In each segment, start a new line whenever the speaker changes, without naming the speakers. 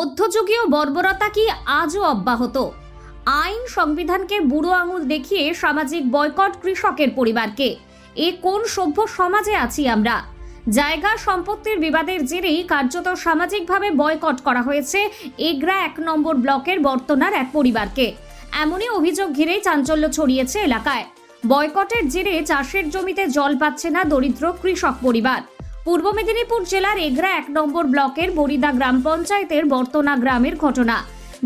মধ্যযুগীয় বর্বরতা কি আজও অব্যাহত? আইন সংবিধানকে বুড়ো আঙুল দেখিয়ে সামাজিক বয়কট কৃষকের পরিবারকে। এ কোন সভ্য সমাজে আছি আমরা? জায়গা সম্পত্তির বিবাদের জেরেই কার্যত সামাজিকভাবে বয়কট করা হয়েছে এগরা এক নম্বর ব্লকের বর্তনার এক পরিবারকে। এমনই অভিযোগ ঘিরেই চাঞ্চল্য ছড়িয়েছে এলাকায়। বয়কটের জেরে চাষের জমিতে জল পাচ্ছে না দরিদ্র কৃষক পরিবার। পূর্ব মেদিনীপুর জেলার এগরা এক নম্বর ব্লকের বরিদা গ্রাম পঞ্চায়েতের বর্তনা গ্রামের ঘটনা।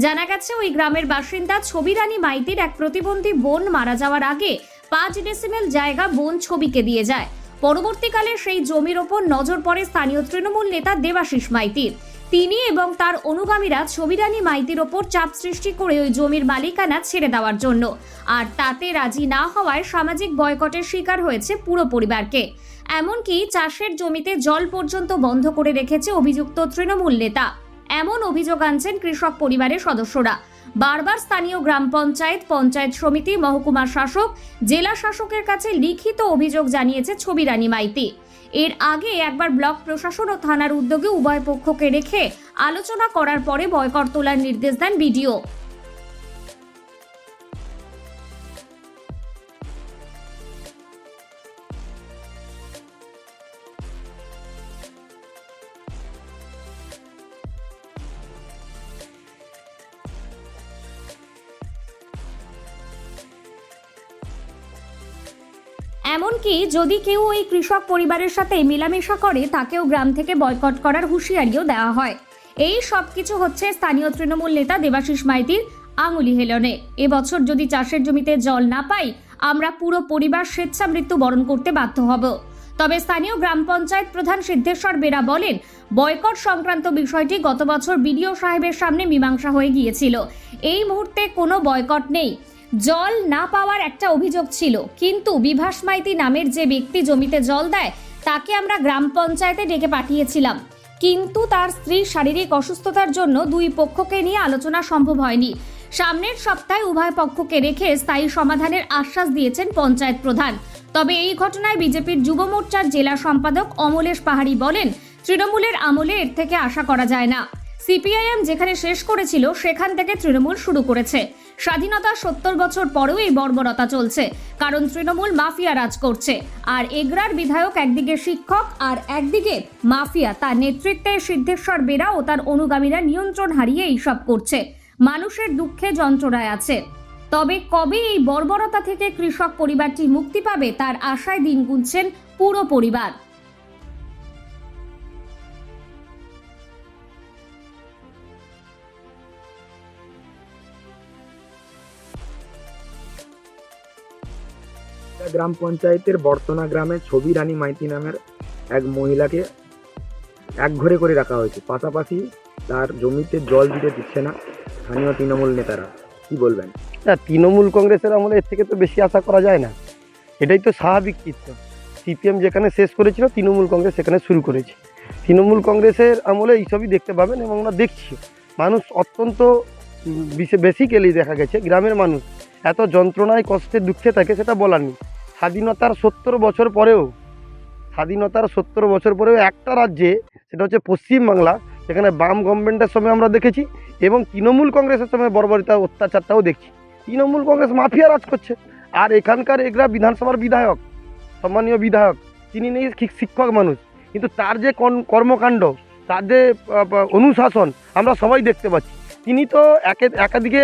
জানা গেছে, ওই গ্রামের বাসিন্দা ছবিরানী মাইতির এক প্রতিবন্ধী বোন মারা যাওয়ার আগে পাঁচ ডেসিমেল জায়গা বোন ছবিকে দিয়ে যায়। পরবর্তীকালে সেই জমির ওপর নজর পড়ে স্থানীয় তৃণমূল নেতা দেবাশিস মাইতির। তিনি এবং তার অনুগামীরা ছবিরানী মাইতির ওপর চাপ সৃষ্টি করে ওই জমির মালিকানা ছেড়ে দেওয়ার জন্য। আর তাতে রাজি না হওয়ায় সামাজিক বয়কটের শিকার হয়েছে পুরো পরিবারকে। এমনকি চাষের জমিতে জল পর্যন্ত বন্ধ করে রেখেছে অভিযুক্ত তৃণমূল নেতা। এমন অভিযোগ আনছেন কৃষক পরিবারের সদস্যরা। বারবার স্থানীয় গ্রাম পঞ্চায়েত পঞ্চায়েত সমিতি মহকুমা শাসক, জেলা শাসকের কাছে লিখিত অভিযোগ জানিয়েছে ছবিরানী মাইতি। এর আগে একবার ব্লক প্রশাসন ও থানার উদ্যোগে উভয় পক্ষকে রেখে আলোচনা করার পরে বয়কট তোলার নির্দেশ দেন বিডিও। এমনকি যদি কেউ ওই কৃষক পরিবারের সাথে মেলামেশা করে, তাকেও গ্রাম থেকে বয়কট করার হুঁশিয়ারিও দেওয়া হয়। এই সব কিছু হচ্ছে স্থানীয় তৃণমূল নেতা দেবাশিস মাইতির আঙুলি হেলনে। এবছর যদি চাষের জমিতে জল না পাই, আমরা পুরো পরিবার স্বেচ্ছা মৃত্যু বরণ করতে বাধ্য হব। তবে স্থানীয় গ্রাম পঞ্চায়েত প্রধান সিদ্ধেশ্বর বেরা বলেন, বয়কট সংক্রান্ত বিষয়টি গত বছর বিডিও সাহেবের সামনে মীমাংসা হয়ে গিয়েছিল। এই মুহূর্তে কোনো বয়কট নেই। জল না পাওয়ার একটা অভিযোগ ছিল। কিন্তু বিভাস মাইতি নামের যে ব্যক্তি জমিতে জল দেয়, তাকে আমরা গ্রাম পঞ্চায়েতে ডেকে পাঠিয়েছিলাম। কিন্তু তার স্ত্রীর শারীরিক অসুস্থতার জন্য দুই পক্ষকে নিয়ে আলোচনা সম্ভব হয়নি। সামনের সপ্তাহে উভয় পক্ষকে রেখে স্থায়ী সমাধানের আশ্বাস দিয়েছেন পঞ্চায়েত প্রধান। তবে এই ঘটনায় বিজেপির যুব মোর্চার জেলা সম্পাদক অমলেশ পাহাড়ি বলেন, তৃণমূলের আমলে এর থেকে আশা করা যায় না। সিপিআইএম যেখানে শেষ করেছিল, সেখান থেকে তৃণমূল শুরু করেছে। স্বাধীনতা সত্তর বছর পরেও এই বর্বরতা চলছে, কারণ তৃণমূল মাফিয়া রাজ করছে। আর এগরার বিধায়ক একদিকে শিক্ষক আর একদিকে মাফিয়া। তার নেতৃত্বে সিদ্ধেশ্বর বেরা ও তার অনুগামীরা নিয়ন্ত্রণ হারিয়ে এইসব করছে। মানুষের দুঃখে যন্ত্রণায় আছে। তবে কবে এই বর্বরতা থেকে কৃষক পরিবারটি মুক্তি পাবে, তার আশায় দিন গুনছেন পুরো পরিবার।
গ্রাম পঞ্চায়েতের বর্তনা গ্রামে ছবি রানী মাইতি নামের এক মহিলাকে এক ঘরে করে রাখা হয়েছে। পাশাপাশি তার জমিতে জল দিতে দিচ্ছে না স্থানীয় তৃণমূল নেতারা। কি বলবেন?
না, তৃণমূল কংগ্রেসের আমলে এর থেকে তো বেশি আশা করা যায় না। এটাই তো স্বাভাবিক চিত্র সিপিএম যেখানে শেষ করেছিল, তৃণমূল কংগ্রেস সেখানে শুরু করেছে। তৃণমূল কংগ্রেসের আমলে এইসবই দেখতে পাবেন এবং আমরা দেখছি। মানুষ অত্যন্ত বেসিক্যালি দেখা গেছে। গ্রামের মানুষ এত যন্ত্রণায়, কষ্টে, দুঃখে থাকে, সেটা বলার নেই। স্বাধীনতার সত্তর বছর পরেও, স্বাধীনতার সত্তর বছর পরেও একটা রাজ্যে, সেটা হচ্ছে পশ্চিমবাংলা সেখানে বাম গভর্নমেন্টের সময় আমরা দেখেছি এবং তৃণমূল কংগ্রেসের সময় বর্বরিতা অত্যাচারটাও দেখছি। তৃণমূল কংগ্রেস মাফিয়া রাজ করছে। আর এখানকার এগরা বিধানসভার বিধায়ক, সম্মানীয় বিধায়ক, তিনি নেই শিক্ষক মানুষ। কিন্তু তার যে কর্মকাণ্ড, তার যে অনুশাসন, আমরা সবাই দেখতে পাচ্ছি। তিনি তো একে একাদিকে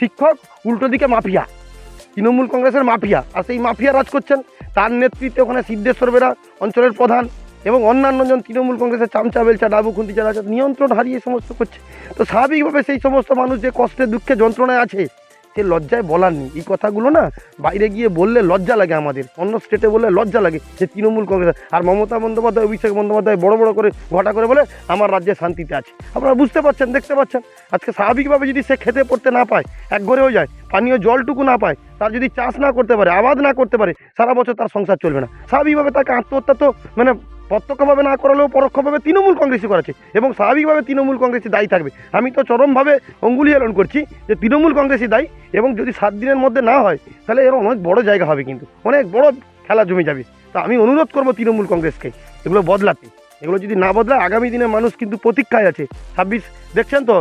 শিক্ষক, উল্টো দিকে মাফিয়া। তৃণমূল কংগ্রেসের মাফিয়া, আর সেই মাফিয়া রাজ করছেন তার নেতৃত্বে ওখানে সিদ্ধেশ্বর বেরা, অঞ্চলের প্রধান, এবং অন্যান্য জন তৃণমূল কংগ্রেসের চামচা, বেলচা, ডাবু, খুন্তি যারা আছে নিয়ন্ত্রণ হারিয়ে সমস্ত করছে। তো স্বাভাবিকভাবে সেই সমস্ত মানুষ যে কষ্টে, দুঃখে, যন্ত্রণায় আছে সে লজ্জায় বলার নেই। এই কথাগুলো না বাইরে গিয়ে বললে লজ্জা লাগে আমাদের। অন্য স্টেটে বললে লজ্জা লাগে যে তৃণমূল কংগ্রেস। আর মমতা বন্দ্যোপাধ্যায়, অভিষেক বন্দ্যোপাধ্যায় বড় বড় করে ঘটা করে বলে, আমার রাজ্যে শান্তিতে আছে। আপনারা বুঝতে পারছেন, দেখতে পাচ্ছেন? আজকে স্বাভাবিকভাবে যদি সে খেতে পড়তে না পায়, এক ঘরেও যায়, পানীয় জলটুকু না পায়, তার যদি চাষ না করতে পারে, আবাদ না করতে পারে, সারা বছর তার সংসার চলবে না। স্বাভাবিকভাবে তাকে আত্মহত্যা তো মানে প্রত্যক্ষভাবে না করালেও পরোক্ষভাবে তৃণমূল কংগ্রেসই করেছে এবং স্বাভাবিকভাবে তৃণমূল কংগ্রেসই দায়ী থাকবে। আমি তো চরমভাবে অঙ্গুলি হেলন করছি যে তৃণমূল কংগ্রেসই দায়ী এবং যদি সাত দিনের মধ্যে না হয় তাহলে এর অনেক বড় জায়গা হবে কিন্তু। অনেক বড় খেলা জমে যাবে। তা আমি অনুরোধ করব তৃণমূল কংগ্রেসকে এগুলো বদলাতে। এগুলো যদি না বদলায় আগামী দিনে মানুষ কিন্তু প্রতীক্ষায় আছে। ছাব্বিশ দেখছেন তো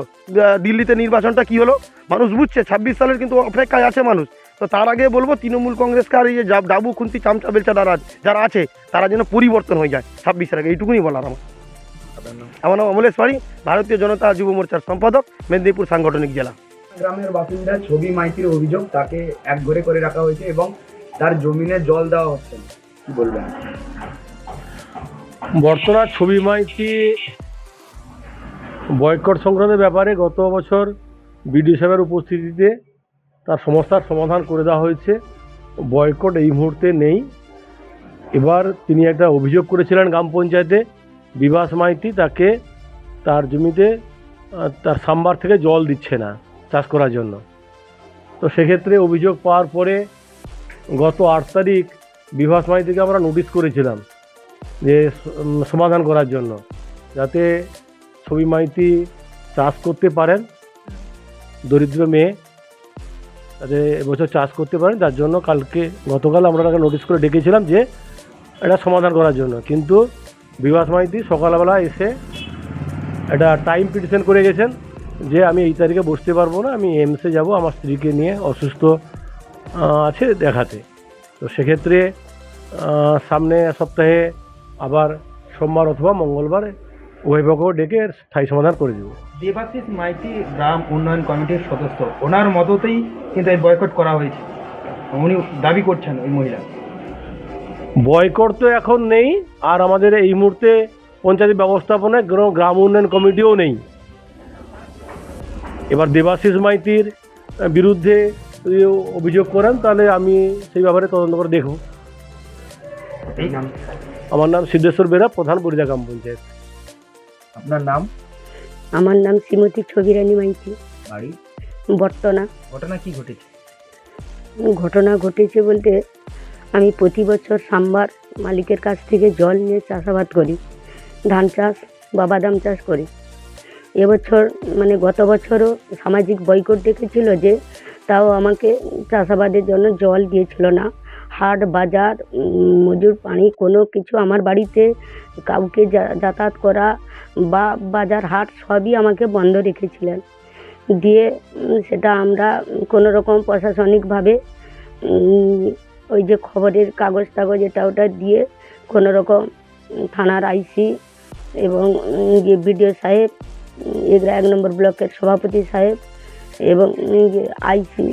দিল্লিতে নির্বাচনটা কি হলো? মানুষ বুঝছে ছাব্বিশ সালের কিন্তু অপেক্ষায় আছে মানুষ। তো তার আগে বলব তৃণমূল কংগ্রেসকে আর এই যে ডাবু খুন্তি চামচা বেলচা যারা যারা আছে তারা যেন পরিবর্তন হয়ে যায় ছাব্বিশের আগে। এইটুকুনি বলার আমার। আমার নাম অমলেশ পাড়ি ভারতীয় জনতা যুব মোর্চার সম্পাদক মেদিনীপুর সাংগঠনিক জেলা।
গ্রামের বাসিন্দা ছবি মাইতির অভিযোগ তাকে এক ঘরে করে রাখা হয়েছে এবং তার জমিনে জল দেওয়া হচ্ছে। কি বলবেন?
বর্তমান ছবি মাইতি বয়কট সংক্রান্ত ব্যাপারে গত বছর বিডিও সাহেবের উপস্থিতিতে তার সমস্যার সমাধান করে দেওয়া হয়েছে। বয়কট এই মুহূর্তে নেই। এবার তিনি একটা অভিযোগ করেছিলেন গ্রাম পঞ্চায়েতে, বিভাস মাইতি তাকে তার জমিতে তার সাম্বার থেকে জল দিচ্ছে না। চাষ করার জন্য। তো সেক্ষেত্রে অভিযোগ পাওয়ার পরে গত আট তারিখ বিভাস মাইতিকে আমরা নোটিশ করেছিলাম যে সমাধান করার জন্য, যাতে ছবি মাইতি চাষ করতে পারেন, দরিদ্র মেয়ে যাতে এবছর চাষ করতে পারেন তার জন্য কালকে গতকাল আমরা তাকে নোটিশ করে ডেকেছিলাম যে এটা সমাধান করার জন্য। কিন্তু বিভাস মাইতি সকালবেলা এসে একটা টাইম পিটিশন করে গেছেন। যে আমি এই তারিখে বসতে পারব না আমি এমসে যাব আমার স্ত্রীকে নিয়ে অসুস্থ আছে দেখাতে। তো সেক্ষেত্রে সামনে সপ্তাহে আবার সোমবার অথবা মঙ্গলবার অভিভাবকও ডেকে স্থায়ী সমাধান করে দেবো।
দেবাশিস মাইতি গ্রাম উন্নয়ন কমিটির সদস্য। ওনার মততেই কিন্তু এই বয়কট করা হয়েছে। উনি দাবি করছেন ওই মহিলা।
বয়কট তো এখন নেই আর আমাদের এই মুহূর্তে পঞ্চায়েত ব্যবস্থাপনায় গ্রাম উন্নয়ন কমিটিও নেই। এবার দেবাশিস মাইতির বিরুদ্ধে যদি অভিযোগ করেন তাহলে আমি সেই ব্যাপারে তদন্ত করে দেখব। আমার নাম সিদ্ধেশ্বর বেরা প্রধান বরিদা গ্রাম পঞ্চায়েত।
আপনার নাম?
আমার নাম শ্রীমতী ছবিরানী মাইতি।
বাড়ি?
বর্তনা।
ঘটনা কি ঘটেছে?
ঘটনা ঘটেছে বলতে আমি প্রতি বছর সাম্বার মালিকের কাছ থেকে জল নিয়ে চাষাবাদ করি। ধান চাষ বা বাদাম চাষ করি। এবছর মানে গত বছরও সামাজিক বয়কট ডেকেছিল যে তাও আমাকে চাষাবাদের জন্য জল দিয়েছিল না। হাট, বাজার মজুর পানি, কোনো কিছু আমার বাড়িতে কাউকে যাতায়াত করা বা বাজার, হাট সবই আমাকে বন্ধ রেখেছিলেন। দিয়ে সেটা আমরা কোনো রকম প্রশাসনিকভাবে ওই যে খবরের কাগজ টাগজ এটা ওটা দিয়ে কোনো রকম থানার আইসি এবং বিডিও সাহেব এগুলা এক নম্বর ব্লকের সভাপতি সাহেব এবং যে আইসি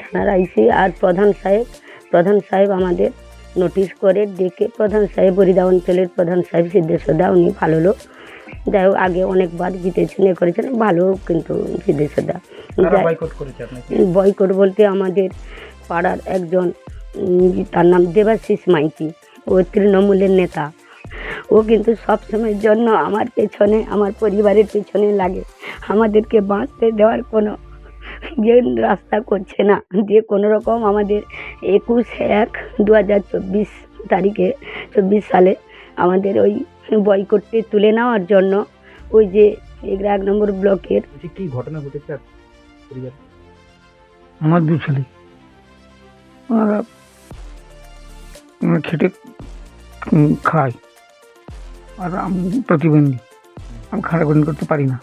থানার আইসি আর প্রধান সাহেব। প্রধান সাহেব আমাদের নোটিশ করে ডেকে প্রধান সাহেব বরিদা অঞ্চলের প্রধান সাহেব সিদ্ধেশ্বর দা উনি ভালো লোক। যাই হোক আগে অনেকবার জিতেছেন এ করেছেন ভালো কিন্তু সিদ্ধেশ্বর দা
বয়কট
বলতে আমাদের পাড়ার একজন তার নাম দেবাশিস মাইতি। ও তৃণমূলের নেতা। ও কিন্তু সব সময়ের জন্য আমার পেছনে আমার পরিবারের পেছনে লাগে। আমাদেরকে বাঁচতে দেওয়ার কোনো যে রাস্তা করছে না। যে কোনো রকম আমাদের একুশ এক দু হাজার চব্বিশ তারিখে চব্বিশ সালে আমাদের ওই বয়কটটি তুলে নেওয়ার জন্য ওই যে এগুলো এক নম্বর ব্লকের
কি ঘটনা ঘটেছে
আমার দু ছেলে। ওনারা খেটে খায়। আর আমি প্রতিবন্ধী। আমি খাটাখাটনি করতে পারি না।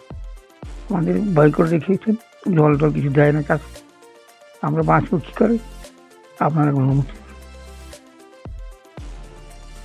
আমাদের ভয় করে রেখেছেন জল টল কিছু দেয় না চাষ। আমরা বাঁচবো কী করে? আপনারা কোনো